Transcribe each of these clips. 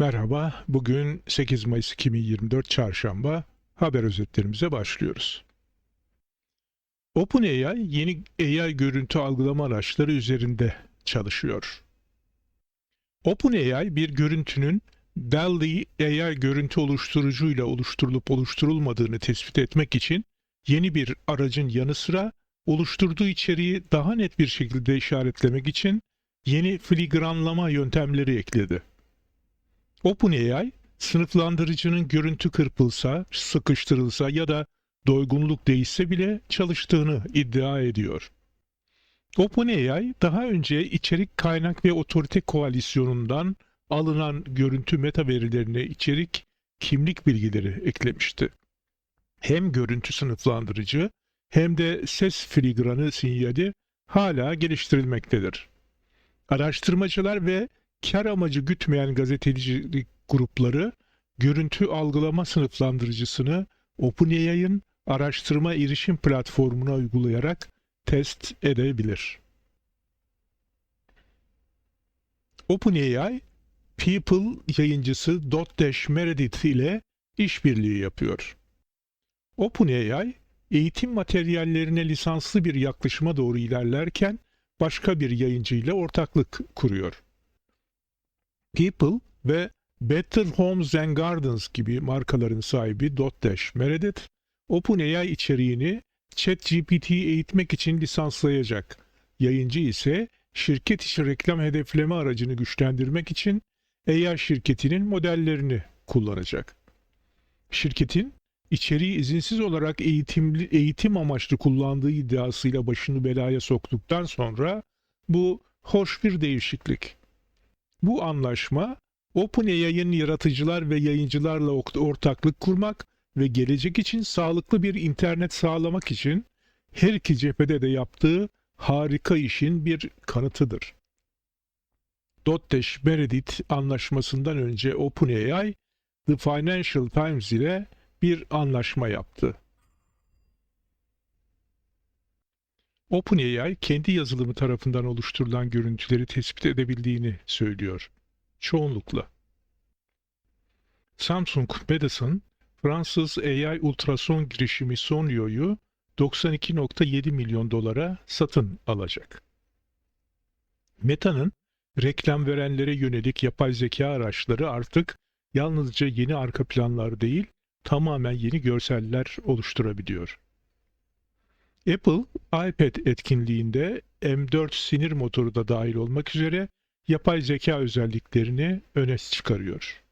Merhaba, bugün 8 Mayıs 2024 Çarşamba haber özetlerimize başlıyoruz. OpenAI yeni AI görüntü algılama araçları üzerinde çalışıyor. OpenAI bir görüntünün DALL-E AI görüntü oluşturucuyla oluşturulup oluşturulmadığını tespit etmek için yeni bir aracın yanı sıra oluşturduğu içeriği daha net bir şekilde işaretlemek için yeni filigranlama yöntemleri ekledi. OpenAI, sınıflandırıcının görüntü kırpılsa, sıkıştırılsa ya da doygunluk değişse bile çalıştığını iddia ediyor. OpenAI, daha önce içerik kaynak ve otorite koalisyonundan alınan görüntü meta verilerine içerik kimlik bilgileri eklemişti. Hem görüntü sınıflandırıcı hem de ses filigranı sinyali hala geliştirilmektedir. Araştırmacılar ve kar amacı gütmeyen gazetecilik grupları görüntü algılama sınıflandırıcısını OpenAI'ın araştırma erişim platformuna uygulayarak test edebilir. OpenAI, People yayıncısı Dotdash Meredith ile işbirliği yapıyor. OpenAI, eğitim materyallerine lisanslı bir yaklaşıma doğru ilerlerken başka bir yayıncı ile ortaklık kuruyor. People ve Better Homes and Gardens gibi markaların sahibi Dotdash Meredith, OpenAI içeriğini ChatGPT eğitmek için lisanslayacak. Yayıncı ise şirket içi reklam hedefleme aracını güçlendirmek için AI şirketinin modellerini kullanacak. Şirketin içeriği izinsiz olarak eğitimli, eğitim amaçlı kullandığı iddiasıyla başını belaya soktuktan sonra bu hoş bir değişiklik. Bu anlaşma OpenAI'ın yaratıcılar ve yayıncılarla ortaklık kurmak ve gelecek için sağlıklı bir internet sağlamak için her iki cephede de yaptığı harika işin bir kanıtıdır. Dotdash Meredith anlaşmasından önce OpenAI, The Financial Times ile bir anlaşma yaptı. OpenAI kendi yazılımı tarafından oluşturulan görüntüleri tespit edebildiğini söylüyor. Çoğunlukla. Samsung Medicine, Fransız AI ultrason girişimi Sonio'yu 92.7 milyon dolara satın alacak. Meta'nın reklam verenlere yönelik yapay zeka araçları artık yalnızca yeni arka planlar değil, tamamen yeni görseller oluşturabiliyor. Apple, iPad etkinliğinde M4 sinir motoru da dahil olmak üzere yapay zeka özelliklerini öne çıkarıyor.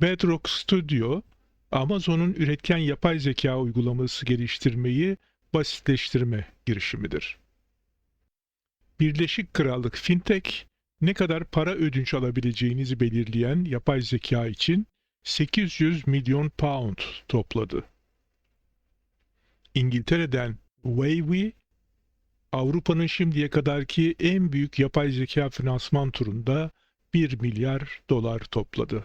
Bedrock Studio, Amazon'un üretken yapay zeka uygulaması geliştirmeyi basitleştirme girişimidir. Birleşik Krallık Fintech, ne kadar para ödünç alabileceğinizi belirleyen yapay zeka için 800 milyon pound topladı. İngiltere'den Wavy, Avrupa'nın şimdiye kadarki en büyük yapay zeka finansman turunda 1 milyar dolar topladı.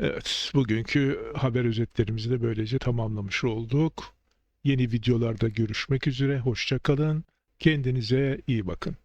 Evet, bugünkü haber özetlerimizi de böylece tamamlamış olduk. Yeni videolarda görüşmek üzere, hoşça kalın, kendinize iyi bakın.